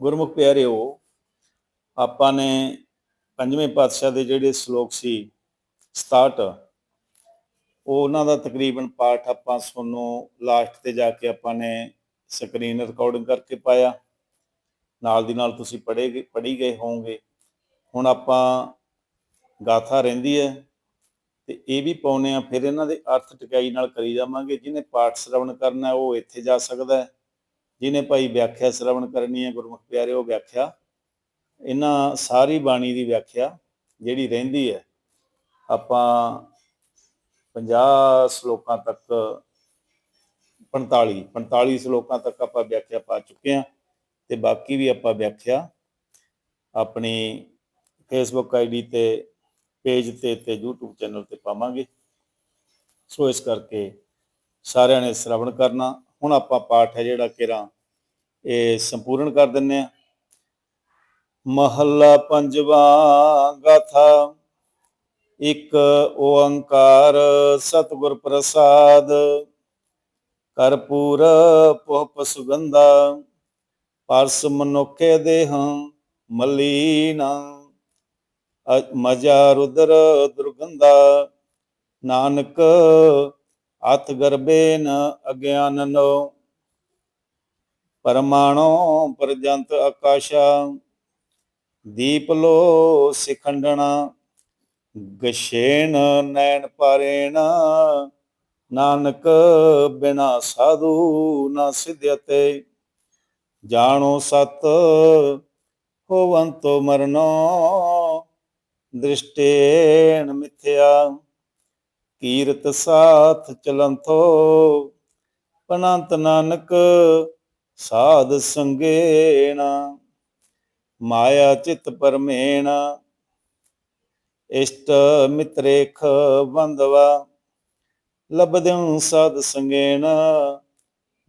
ਗੁਰਮੁਖ ਪਿਆਰਿਓ, ਆਪਾਂ ਨੇ ਪੰਜਵੇਂ ਪਾਤਸ਼ਾਹ ਦੇ ਜਿਹੜੇ ਸ਼ਲੋਕ ਸੀ 67 ਉਹ ਉਹਨਾਂ ਦਾ ਤਕਰੀਬਨ ਪਾਠ ਆਪਾਂ ਤੁਹਾਨੂੰ ਲਾਸਟ ਤੇ ਜਾ ਕੇ ਆਪਾਂ ਨੇ ਸਕਰੀਨ ਰਿਕਾਰਡਿੰਗ ਕਰਕੇ ਪਾਇਆ। ਨਾਲ ਦੀ ਨਾਲ ਤੁਸੀਂ ਪੜ੍ਹੇ ਪੜ੍ਹੀ ਗਏ ਹੋਵੋਗੇ। ਹੁਣ ਆਪਾਂ ਗਾਥਾ ਰਹਿੰਦੀ ਹੈ ਤੇ ਇਹ ਵੀ ਪਾਉਨੇ ਆ ਫਿਰ ਇਹਨਾਂ ਦੇ ਅਰਥ ਟਿਕਾਈ ਨਾਲ ਕਰੀ ਜਾਵਾਂਗੇ। ਜਿਹਨੇ ਪਾਠ ਸ਼ਰਵਣ ਕਰਨਾ ਉਹ ਇੱਥੇ ਜਾ ਸਕਦਾ ਹੈ। ਜਿਹਨੇ ਭਾਈ ਵਿਆਖਿਆ ਸ਼ਰਵਣ ਕਰਨੀ ਹੈ, ਗੁਰਮੁਖ ਪਿਆਰੇ, ਉਹ ਵਿਆਖਿਆ। ਇਹਨਾਂ ਸਾਰੀ ਬਾਣੀ ਦੀ ਵਿਆਖਿਆ ਜਿਹੜੀ ਰਹਿੰਦੀ ਹੈ, ਆਪਾਂ 50 ਸ਼ਲੋਕਾਂ ਤੱਕ 45 45 ਸ਼ਲੋਕਾਂ ਤੱਕ ਆਪਾਂ ਵਿਆਖਿਆ ਪਾ ਚੁੱਕੇ ਹਾਂ ਤੇ ਬਾਕੀ ਵੀ ਆਪਾਂ ਵਿਆਖਿਆ ਆਪਣੀ ਫੇਸਬੁੱਕ ਆਈਡੀ ਤੇ ਪੇਜ ਤੇ ਤੇ YouTube ਚੈਨਲ ਤੇ ਪਾਵਾਂਗੇ। ਸੋ ਇਸ ਕਰਕੇ ਸਾਰਿਆਂ ਨੇ ਸ਼ਰਵਣ ਕਰਨਾ। ਹੁਣ ਆਪਾਂ ਪਾਠ ਹੈ ਜਿਹੜਾ ਕਿਰਾਂ ਇਹ ਸੰਪੂਰਨ ਕਰ ਦਿੰਨੇ ਆ ਮਹੱਲਾ ਪੰਜਵਾ ਗਾਥਾ, ਇੱਕ ਓੰਕਾਰ ਸਤਿਗੁਰ ਪ੍ਰਸਾਦ, ਕਰਪੂਰ ਪੁਹਪ ਸੁਗੰਧਾ, ਪਰਸ ਮਨੁਖੇ ਦੇਹੰ ਮਲੀਨਾ ਮਜਾ ਰੁਦਰ ਦੁਰਗੰਧਾ, ਨਾਨਕ ਅਥ ਗਰਬੇ ਨ ਅਗਿਆਨਨੋ, ਪਰਮਾਣੋ ਪਰਜੰਤ ਆਕਾਸ਼ਾ ਦੀਪ ਲੋ ਸਿਖੰਡਣਾ ਗਸ਼ੇਣ ਨੈਣ ਪਾਰੇਣ, ਨਾਨਕ ਬਿਨਾ ਸਾਧੂ ਨਾ ਸਿਧਿਅਤੇ, ਜਾਣੋ ਸਤ ਹੋਵੰਤੋ ਮਰਨੋ ਦ੍ਰਿਸ਼ਟੇਣ ਮਿਥਿਆ। ਕੀਰਤ ਸਾਥ ਚਲੰਥੋ ਪਨੰਤ ਨਾਨਕ ਸਾਧ ਸੰਗੇਣਾ। ਮਾਇਆ ਚਿਤ ਪਰਮੇਣ। ਇਸ਼ਟ ਮਿਤਰੇਖ ਬੰਦਵਾ ਲਬਦੰ ਸਾਧ ਸੰਗੇਣ।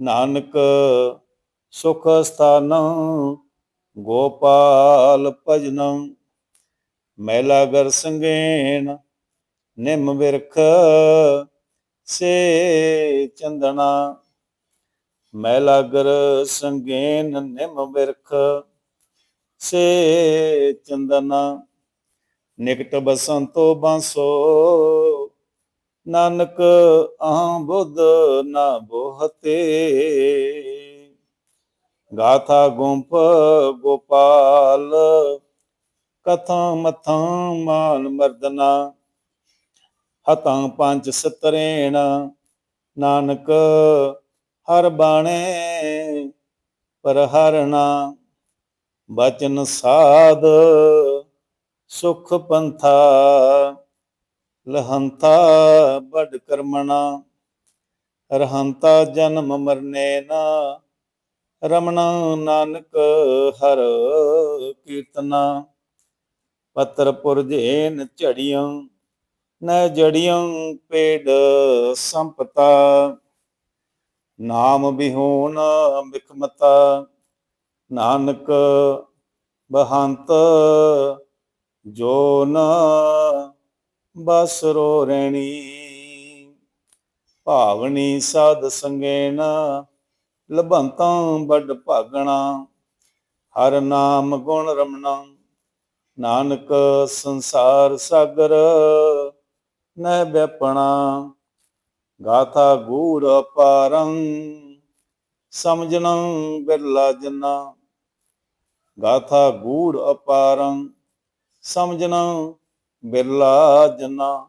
ਨਾਨਕ ਸੁਖ ਸਥਾਨ ਗੋਪਾਲ ਭਜਨੰ। ਮੈਲਾਗਰ ਸੰਗੇਣ। ਨਿੰਮ ਬਿਰਖ ਸੇ ਚੰਦਨਾ। ਮੈਲਾਗਰ ਸੰਗੇਨ ਨਿਮ ਬਿਰਖ ਸੇ ਚੰਦਨਾ। ਨਿਕਟ ਬਸੰਤੋ ਬਾਂਸੋ, ਨਾਨਕ ਆਹ ਬੁੱਧ ਨਾ ਬੋਹਤੇ। ਗਾਥਾ ਗੁੰਫ ਗੋਪਾਲ, ਕਥਾ ਮਥਾਂ ਮਾਨ ਮਰਦਨਾ। ਹਤਾਂ ਪੰਜ ਸਤਰੇਣ, ਨਾਨਕ ਹਰ ਬਾਣੇ ਪਰ ਹਰਣਾ ਬਚਨ ਸਾਧ, ਸੁਖ ਪੰਥਾ ਲਹੰਤਾ ਬੜ ਕਰਮਣਾ, ਰਹੰਤਾ ਜਨਮ ਮਰਨੇ ਨਾ, ਰਮਣਾ ਨਾਨਕ ਹਰ ਕੀਰਤਨਾ, ਪਤਰ ਪੁਰਜੇਨ ਝੜੀਆਂ ਨ ਜੜੀਆਂ ਪੇੜ ਸੰਪਤਾ, ਨਾਮ ਬਿਹੋਨ ਬਿਖਮਤਾ, ਨਾਨਕ ਬਹੰਤ ਜੋ ਨ ਬਸਰੋ ਰਹਿਣੀ ਭਾਵਨੀ ਸਾਧ ਸੰਗੇਨ ਲਭੰਤਾਂ ਵੱਡ ਭਾਗਣਾ, ਹਰ ਨਾਮ ਗੁਣ ਰਮਣਾ, ਨਾਨਕ ਸੰਸਾਰ ਸਾਗਰ ਨੈ ਵਿਪਣਾ, ਗਾਥਾ ਗੂੜ ਅਪਾਰੰ ਸਮਝਣਾ ਬਿਰਲਾ ਜਨਾ। ਗਾਥਾ ਗੂੜ ਅਪਾਰੰ ਸਮਝਣਾ ਬਿਰਲਾ ਜਨਾ।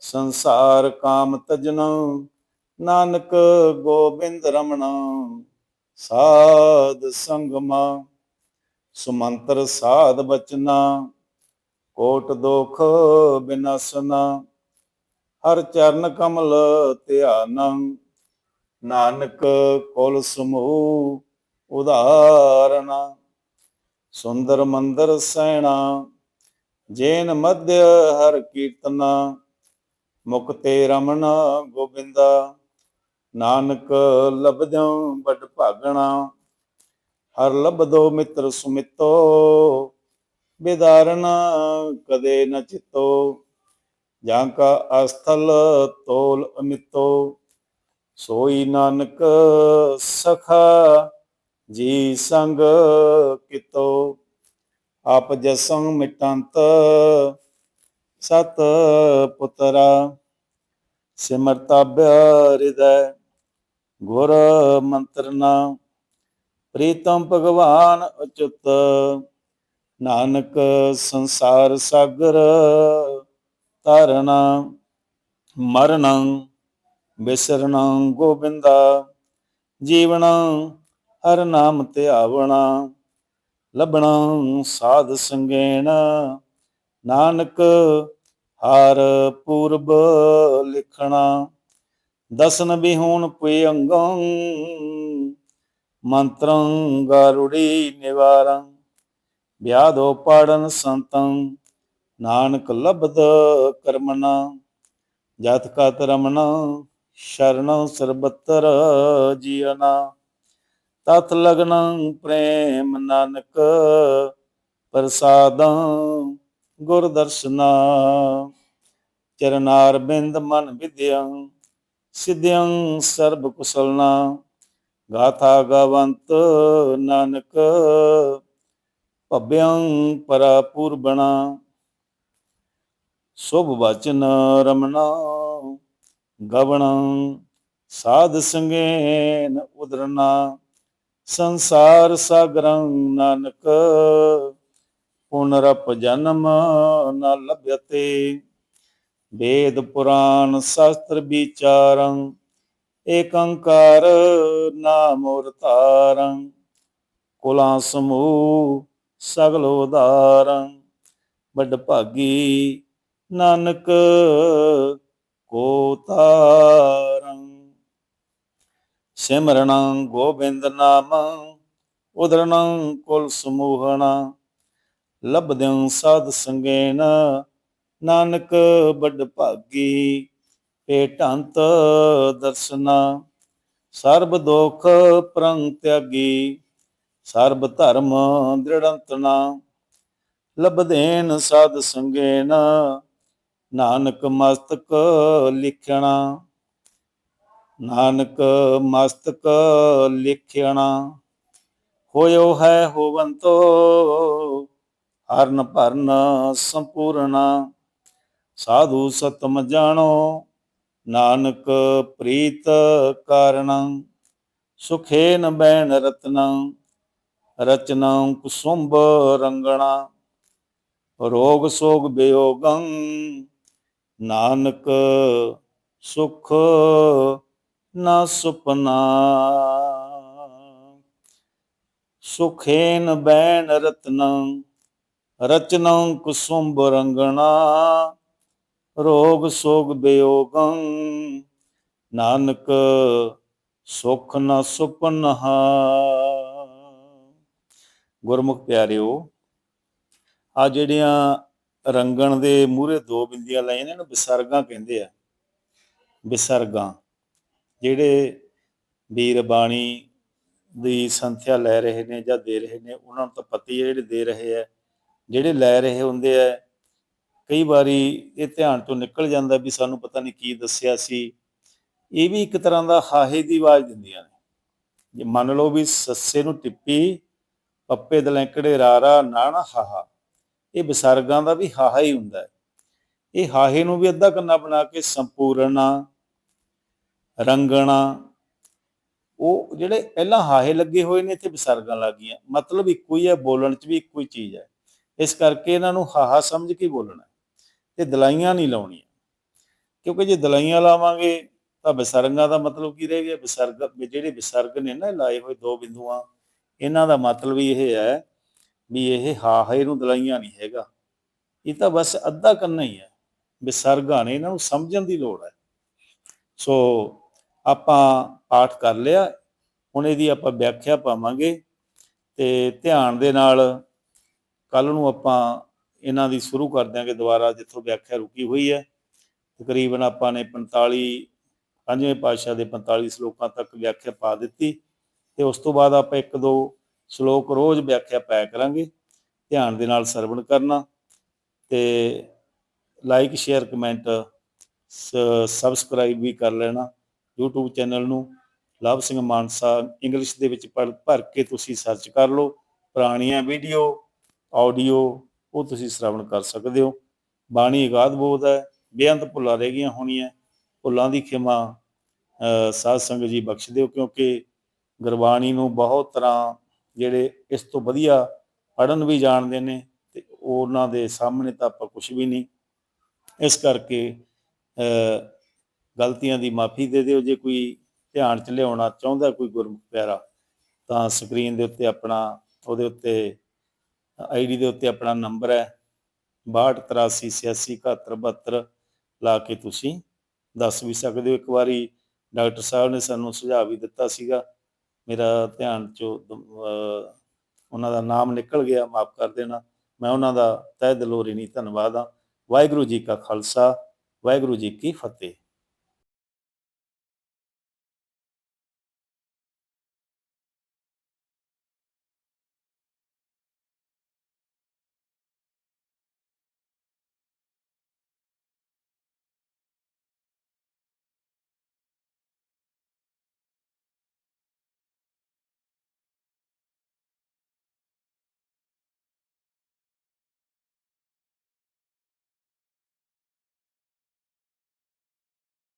ਸੰਸਾਰ ਕਾਮ ਤਜਨ, ਨਾਨਕ ਗੋਬਿੰਦ ਰਮਣਾ। ਸਾਧ ਸੰਗਮਾ, ਸੁਮੰਤਰ ਸਾਧ ਬਚਨਾ। ਕੋਟ ਦੋਖ ਬਿਨਸਨਾ ਹਰ ਚਰਨ ਕਮਲ ਧਿਆਨੰ। ਨਾਨਕ ਕੁਲ ਸਮੂਹ ਉਦਾਹਰਣਾ ਸੁੰਦਰ ਮੰਦਰ ਸੈਣਾ, ਜੇਨ ਮਧਯ ਹਰ ਕੀਰਤਨਾ। ਮੁਕਤੇ ਰਮਨ ਗੋਬਿੰਦਾ। ਨਾਨਕ ਲਬਦਿਉ ਬੜ ਭਾਗਣਾ। ਹਰ ਲਬਦੋ ਮਿੱਤਰ ਸੁਮਿਤੋ ਬਿਦਾਰਨ ਕਦੇ ਨ ਚਿਤੋ, ਜਾਂ ਕਾ ਅਸਥਲ ਤੋਲ ਅਮਿਤੋ, ਸੋਈ ਨਾਨਕ ਸਖਾ ਜੀ ਸੰਗ ਕਿਤੋ, ਆਪ ਜਸੰ ਮਿਟੰਤ ਸਤ ਪੁੱਤਰਾ ਸਿਮਰਤਬਿ ਹਿਰਦੈ ਗੁਰ ਮੰਤਰਨਾ, ਪ੍ਰੀਤਮ ਭਗਵਾਨ ਅਚੁੱਤ ਨਾਨਕ ਸੰਸਾਰ ਸਾਗਰ ਤਰਨਾ ਮਰਨਾ, ਬਿਸਰਨੰ ਗੋਬਿੰਦਾ ਜੀਵਣਾ ਹਰ ਨਾਮ ਧਿਆਵਣਾ ਲੱਭਣਾ ਸਾਧ ਸੰਗੇਣ। ਨਾਨਕ ਹਰ ਪੂਰਬ ਲਿਖਣਾ, ਦਸਨ ਬਿਹੂਣ ਪੁਇ ਅੰਗੰ, ਮੰਤਰੰ ਗਾਰੁੜੀ ਨਿਵਾਰੰ। ਵਿਆਦੋ ਪਾੜਨ ਸੰਤੰ ਨਾਨਕ ਲਬਦ ਕਰਮਨਾ, ਜਤ ਕਤ ਰਮਣਾ ਸ਼ਰਨ ਸਰਬਤਰ ਜੀਵਨਾ। ਤਤ ਲਗਨ ਪ੍ਰੇਮ ਨਾਨਕ ਪ੍ਰਸਾਦੰ ਗੁਰ ਦਰਸ਼ਨਾ। ਚਰਨਾਰ ਬਿੰਦ ਮਨ ਵਿਦਿਅੰ ਸਿਧਿਅੰ ਸਰਬ ਕੁਸਲਨਾ। ਗਾਥਾ ਗਵੰਤ ਨਾਨਕ ਭਵਯੰ ਪਰਾ ਪੂਰਬਣਾ, ਸੁਭ ਵਚਨ ਰਮਣਾ, ਗਵਣਾ, ਸਾਧ ਸੰਗੇਨ ਉਦਰਨਾ, ਸੰਸਾਰ ਸਾਗਰੰ ਨਾਨਕ ਪੁਨਰਪ ਜਨਮ ਨ ਲਭਯਤੇ ਵੇਦ ਪੁਰਾਣ ਸ਼ਾਸਤਰ ਵਿਚਾਰੰ, ਏਕੰਕਾਰ ਨਾਮ ਉਰਤਾਰੰ, ਕੁਲਾਂ ਸਮੂਹ ਸਗਲ ਉਦਾਰੰ ਬਡ ਭਾਗੀ ਨਾਨਕ ਕੋ ਤਾਰੰ। ਸਿਮਰਣੰ ਗੋਬਿੰਦ ਨਾਮ ਉਦਰਣੰ ਕੁਲ ਸਮੂਹਣਾ। ਲਬਦਿੰ ਸਾਧ ਸੰਗੇਨ, ਨਾਨਕ ਵੱਡ ਭਾਗੀ ਭੇਟੰਤ ਦਰਸ਼ਨਾ। ਸਰਬ ਦੋਖ ਪ੍ਰੰਗ ਤਿਆਗੀ ਸਰਬ ਧਰਮ ਦ੍ਰਿੜੰਤਨਾ ਲਬਦੇਨ ਸਾਧ ਸੰਗੇਨ, ਨਾਨਕ ਮਸਤਕ ਲਿਖਣਾ, ਨਾਨਕ ਮਸਤਕ ਲਿਖਣਾ, ਹੋਇਓ ਹੈ ਹੋਵੰਤੋ, ਹਰਨ ਭਰਨ ਸੰਪੂਰਣਾ ਸਾਧੂ ਸਤਮ ਜਾਣੋ, ਨਾਨਕ ਪ੍ਰੀਤ ਕਾਰਣੰ ਸੁਖੇਨ ਬੈਨ ਰਤਨੰ। ਰਚਨੰ ਕੁਸੁੰਭ ਰੰਗਣਾ, ਰੋਗ ਸੋਗ ਬਿਯੋਗੰ, ਨਾਨਕ ਸੁਖ ਨਾ ਸੁਪਨਾ। ਸੁਖੇਨ ਬੈਨ ਰਤਨੰ ਰਚਨੰ ਕੁਸੁੰਭ ਰੰਗਣਾ, ਰੋਗ ਸੋਗ ਬਿਯੋਗੰ, ਨਾਨਕ ਸੁਖ ਨ ਸੁਪਨਹਾ। ਗੁਰਮੁਖ ਪਿਆਰਿਓ, ਆ ਜਿਹੜੀਆਂ ਰੰਗਣ ਦੇ ਮੂਹਰੇ ਦੋ ਬਿੰਦੀਆਂ ਲਾਈਆਂ ਨੇ, ਇਹਨੂੰ ਵਿਸਰਗਾਂ ਕਹਿੰਦੇ ਆ। ਵਿਸਰਗਾਂ ਜਿਹੜੇ ਵੀਰ ਬਾਣੀ ਦੀ ਸੰਥਿਆ ਲੈ ਰਹੇ ਨੇ ਜਾਂ ਦੇ ਰਹੇ ਨੇ, ਉਹਨਾਂ ਨੂੰ ਤਾਂ ਪਤਾ ਹੀ ਹੈ ਜਿਹੜੇ ਦੇ ਰਹੇ ਆ। ਜਿਹੜੇ ਲੈ ਰਹੇ ਹੁੰਦੇ ਆ, ਕਈ ਵਾਰੀ ਇਹ ਧਿਆਨ ਤੋਂ ਨਿਕਲ ਜਾਂਦਾ ਵੀ ਸਾਨੂੰ ਪਤਾ ਨਹੀਂ ਕੀ ਦੱਸਿਆ ਸੀ। ਇਹ ਵੀ ਇੱਕ ਤਰ੍ਹਾਂ ਦਾ ਹਾਹੇ ਦੀ ਆਵਾਜ਼ ਦਿੰਦੀਆਂ ਨੇ। ਜੇ ਮੰਨ ਲਓ ਵੀ ਸੱਸੇ ਨੂੰ ਟਿੱਪੀ ਪੱਪੇ ਦਲੈਂਕੜੇ ਰਾਰਾ ਨਾਣਾ ਹਾਹਾ। ਇਹ ਵਿਸਰਗਾਂ ਦਾ ਵੀ ਹਾਹਾ ਹੀ ਹੁੰਦਾ ਹੈ। ਇਹ ਹਾਹੇ ਨੂੰ ਵੀ ਅੱਧਾ ਕੰਨਾ ਬਣਾ ਕੇ ਸੰਪੂਰਨਾ, ਰੰਗਣਾ, ਉਹ ਜਿਹੜੇ ਪਹਿਲਾਂ ਹਾਹੇ ਲੱਗੇ ਹੋਏ ਨੇ ਇੱਥੇ ਵਿਸਰਗਾਂ ਲੱਗੀਆਂ। ਮਤਲਬ ਇੱਕੋ ਹੀ ਹੈ, ਬੋਲਣ 'ਚ ਵੀ ਇੱਕੋ ਹੀ ਚੀਜ਼ ਹੈ। ਇਸ ਕਰਕੇ ਇਹਨਾਂ ਨੂੰ ਹਾਹਾ ਸਮਝ ਕੇ ਬੋਲਣਾ ਤੇ ਦਲਾਈਆਂ ਨਹੀਂ ਲਾਉਣੀਆਂ। ਕਿਉਂਕਿ ਜੇ ਦਲਾਈਆਂ ਲਾਵਾਂਗੇ ਤਾਂ ਵਿਸਰਗਾਂ ਦਾ ਮਤਲਬ ਕੀ ਰਹਿ ਗਿਆ? ਵਿਸਰਗ, ਜਿਹੜੇ ਵਿਸਰਗ ਨੇ ਨਾ ਲਾਏ ਹੋਏ ਦੋ ਬਿੰਦੂਆਂ ਇਹਨਾਂ ਦਾ ਮਤਲਬ ਇਹ ਹੈ ਵੀ ਇਹ ਹਾਹੇ ਨੂੰ ਦਲਾਈਆਂ ਨਹੀਂ ਹੈਗਾ। ਇਹ ਤਾਂ ਬਸ ਅੱਧਾ ਕੰਨਾ ਹੀ ਹੈ ਵਿਸਰਗਾਂ ਨੇ ਇਹਨਾਂ ਨੂੰ ਸਮਝਣ ਦੀ ਲੋੜ ਹੈ। ਸੋ ਆਪਾਂ ਪਾਠ ਕਰ ਲਿਆ, ਹੁਣ ਇਹਦੀ ਆਪਾਂ ਵਿਆਖਿਆ ਪਾਵਾਂਗੇ ਤੇ ਧਿਆਨ ਦੇ ਨਾਲ ਕੱਲ ਨੂੰ ਆਪਾਂ ਇਹਨਾਂ ਦੀ ਸ਼ੁਰੂ ਕਰ ਦਿਆਂਗੇ ਦੁਬਾਰਾ, ਜਿੱਥੋਂ ਵਿਆਖਿਆ ਰੁਕੀ ਹੋਈ ਹੈ। ਤਕਰੀਬਨ ਆਪਾਂ ਨੇ 45 ਪੰਜਵੇਂ ਪਾਤਸ਼ਾਹ ਦੇ 45 ਸ਼ਲੋਕਾਂ ਤੱਕ ਵਿਆਖਿਆ ਪਾ ਦਿੱਤੀ। ਤੇ ਉਸ ਤੋਂ ਬਾਅਦ ਆਪਾਂ ਇੱਕ ਦੋ ਸ਼ਲੋਕ ਰੋਜ਼ ਵਿਆਖਿਆ ਪਾਇਆ ਕਰਾਂਗੇ। ਧਿਆਨ ਦੇ ਨਾਲ ਸਰਵਣ ਕਰਨਾ ਤੇ ਲਾਈਕ ਸ਼ੇਅਰ ਕਮੈਂਟ ਸਬਸਕ੍ਰਾਈਬ ਵੀ ਕਰ ਲੈਣਾ। YouTube ਚੈਨਲ ਨੂੰ ਲਵ ਸਿੰਘ ਮਾਨਸਾ ਇੰਗਲਿਸ਼ ਦੇ ਵਿੱਚ ਪੜ੍ਹ, ਭਰ ਕੇ ਤੁਸੀਂ ਸਰਚ ਕਰ ਲਓ। ਪੁਰਾਣੀਆਂ ਵੀਡੀਓ ਆਡੀਓ ਉਹ ਤੁਸੀਂ ਸਰਵਣ ਕਰ ਸਕਦੇ ਹੋ। ਬਾਣੀ ਅਗਾਧ ਬੋਧ ਹੈ, ਬੇਅੰਤ ਭੁੱਲਾਂ ਰਹਿ ਗਈਆਂ ਹੋਣੀਆਂ। ਭੁੱਲਾਂ ਦੀ ਖਿਮਾ ਅਹ ਸਾਧ ਸੰਗਤ ਜੀ ਬਖਸ਼ ਦਿਓ ਕਿਉਂਕਿ ਗੁਰਬਾਣੀ ਨੂੰ ਬਹੁਤ ਤਰ੍ਹਾਂ ਜਿਹੜੇ ਇਸ ਤੋਂ ਵਧੀਆ ਪੜਨ ਵੀ ਜਾਣਦੇ ਨੇ ਤੇ ਉਹਨਾਂ ਦੇ ਸਾਹਮਣੇ ਤਾਂ ਆਪਾਂ ਕੁਝ ਵੀ ਨਹੀਂ। ਇਸ ਕਰਕੇ ਗਲਤੀਆਂ ਦੀ ਮਾਫੀ ਦੇ ਦਿਓ, ਜੇ ਕੋਈ ਧਿਆਨ ਚ ਲਿਆਉਣਾ ਚਾਹੁੰਦਾ ਕੋਈ ਗੁਰਮੁਖ ਪਿਆਰਾ, ਤਾਂ ਸਕਰੀਨ ਦੇ ਉੱਤੇ ਆਪਣਾ, ਉਹਦੇ ਉੱਤੇ ਆਈਡੀ ਦੇ ਉੱਤੇ ਆਪਣਾ ਨੰਬਰ ਹੈ 6283867172 ਲਾ ਕੇ ਤੁਸੀਂ ਦੱਸ ਵੀ ਸਕਦੇ ਹੋ। ਇੱਕ ਵਾਰੀ ਡਾਕਟਰ ਸਾਹਿਬ ਨੇ ਸਾਨੂੰ ਸੁਝਾਅ ਵੀ ਦਿੱਤਾ ਸੀਗਾ। ਮੇਰਾ ਧਿਆਨ ਚੋਂ ਉਹਨਾਂ ਦਾ ਨਾਮ ਨਿਕਲ ਗਿਆ, ਮਾਫ ਕਰ ਦੇਣਾ। ਮੈਂ ਉਹਨਾਂ ਦਾ ਤਹਿ ਦਿਲੋਂ ঋਣੀ ਧੰਨਵਾਦ ਹਾਂ। ਵਾਹਿਗੁਰੂ ਜੀ ਕਾ ਖਾਲਸਾ, ਵਾਹਿਗੁਰੂ ਜੀ ਕੀ ਫਤਿਹ।